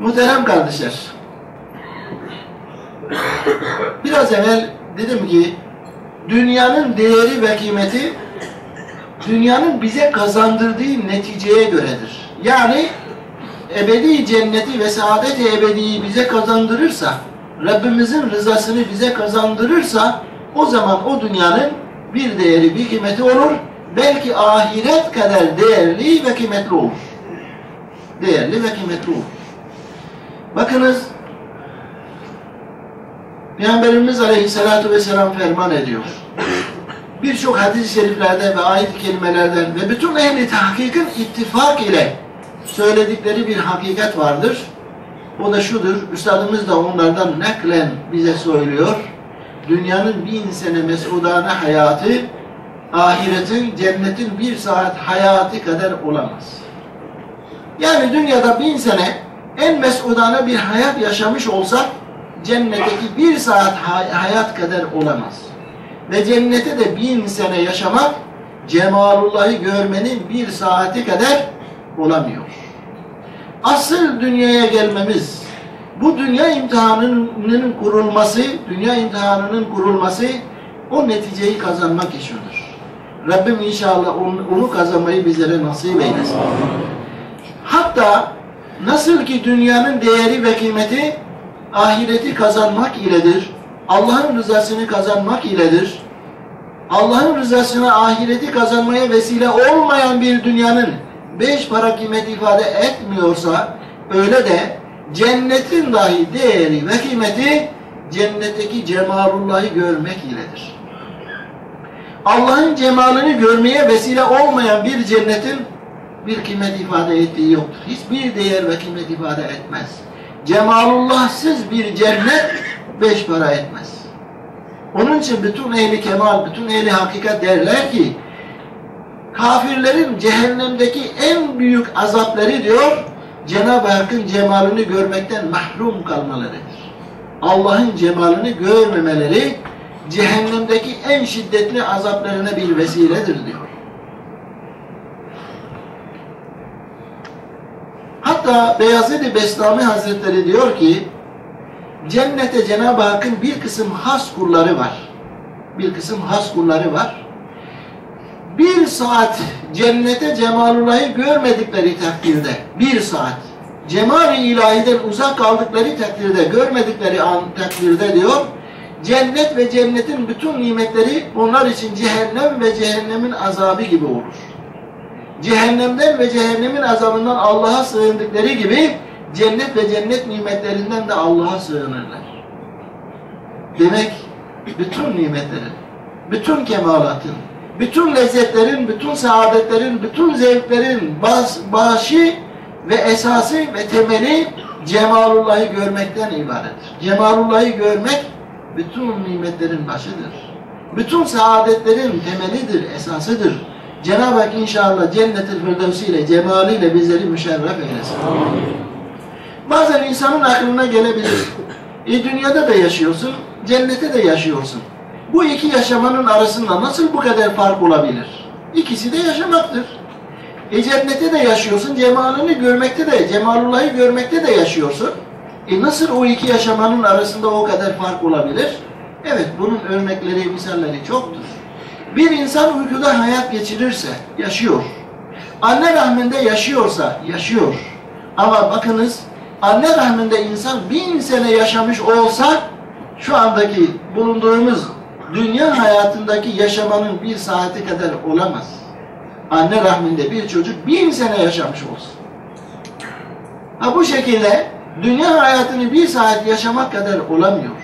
Muhterem kardeşler, biraz evvel dedim ki dünyanın değeri ve kıymeti dünyanın bize kazandırdığı neticeye göredir. Yani ebedi cenneti ve saadet-i ebediyi bize kazandırırsa, Rabbimizin rızasını bize kazandırırsa o zaman o dünyanın bir değeri, bir kıymeti olur. Belki ahiret kadar değerli ve kıymetli olur. Değerli ve kıymetli olur. Bakınız Peygamberimiz Aleyhisselatü Vesselam ferman ediyor. Birçok hadis-i şeriflerde ve ayet-i kelimelerden ve bütün ehli tahkikin ittifak ile söyledikleri bir hakikat vardır. O da şudur, Üstadımız da onlardan naklen bize söylüyor. Dünyanın bin sene mesudane hayatı, ahiretin, cennetin bir saat hayatı kadar olamaz. Yani dünyada bin sene en mesudane bir hayat yaşamış olsak, cennetteki bir saat hayat kadar olamaz. Ve cennete de bin sene yaşamak, cemalullah'ı görmenin bir saati kadar olamıyor. Asıl dünyaya gelmemiz, bu dünya imtihanının kurulması, dünya imtihanının kurulması o neticeyi kazanmak içindir. Rabbim inşallah onu kazanmayı bizlere nasip eylesin. Hatta nasıl ki dünyanın değeri ve kıymeti ahireti kazanmak iledir, Allah'ın rızasını kazanmak iledir. Allah'ın rızasına ahireti kazanmaya vesile olmayan bir dünyanın beş para kıymet ifade etmiyorsa öyle de cennetin dahi değeri ve kıymeti cennetteki cemalullah'ı görmek iledir. Allah'ın cemalini görmeye vesile olmayan bir cennetin bir kıymet ifade ettiği yoktur. Hiçbir değer ve kıymet ifade etmez. Cemalullahsız bir cennet beş para etmez. Onun için bütün ehli kemal, bütün ehli hakikat derler ki kafirlerin cehennemdeki en büyük azapları diyor Cenab-ı Hakk'ın cemalini görmekten mahrum kalmalarıdır. Allah'ın cemalini görmemeleri cehennemdeki en şiddetli azaplarına bir vesiledir diyor. Hatta Beyazid-i Hazretleri diyor ki cennete Cenab-ı Hakk'ın bir kısım has kulları var. Bir kısım has kulları var. Bir saat cennete cemalullah'ı görmedikleri takdirde, bir saat cemal-i ilahiden uzak kaldıkları takdirde, görmedikleri an takdirde diyor, cennet ve cennetin bütün nimetleri onlar için cehennem ve cehennemin azabı gibi olur. Cehennemden ve cehennemin azabından Allah'a sığındıkları gibi cennet ve cennet nimetlerinden de Allah'a sığınırlar. Demek bütün nimetlerin, bütün kemalatın, bütün lezzetlerin, bütün saadetlerin, bütün zevklerin baş, başı ve esası ve temeli Cemalullah'ı görmekten ibarettir. Cemalullah'ı görmek bütün nimetlerin başıdır. Bütün saadetlerin temelidir, esasıdır. Cenab-ı Hak inşallah cennet-i firdevsi ile, cemaliyle bizleri müşerref eylesin. Bazen insanın aklına gelebilir. E dünyada da yaşıyorsun, cennete de yaşıyorsun. Bu iki yaşamanın arasında nasıl bu kadar fark olabilir? İkisi de yaşamaktır. E cennete de yaşıyorsun, cemalini görmekte de, cemalullah'ı görmekte de yaşıyorsun. E nasıl o iki yaşamanın arasında o kadar fark olabilir? Evet, bunun örnekleri, misalleri çoktur. Bir insan uykuda hayat geçirirse, yaşıyor. Anne rahminde yaşıyorsa, yaşıyor. Ama bakınız, anne rahminde insan bin sene yaşamış olsa, şu andaki bulunduğumuz dünya hayatındaki yaşamanın bir saati kadar olamaz. Anne rahminde bir çocuk bin sene yaşamış olsun. Ha bu şekilde dünya hayatını bir saat yaşamak kadar olamıyor.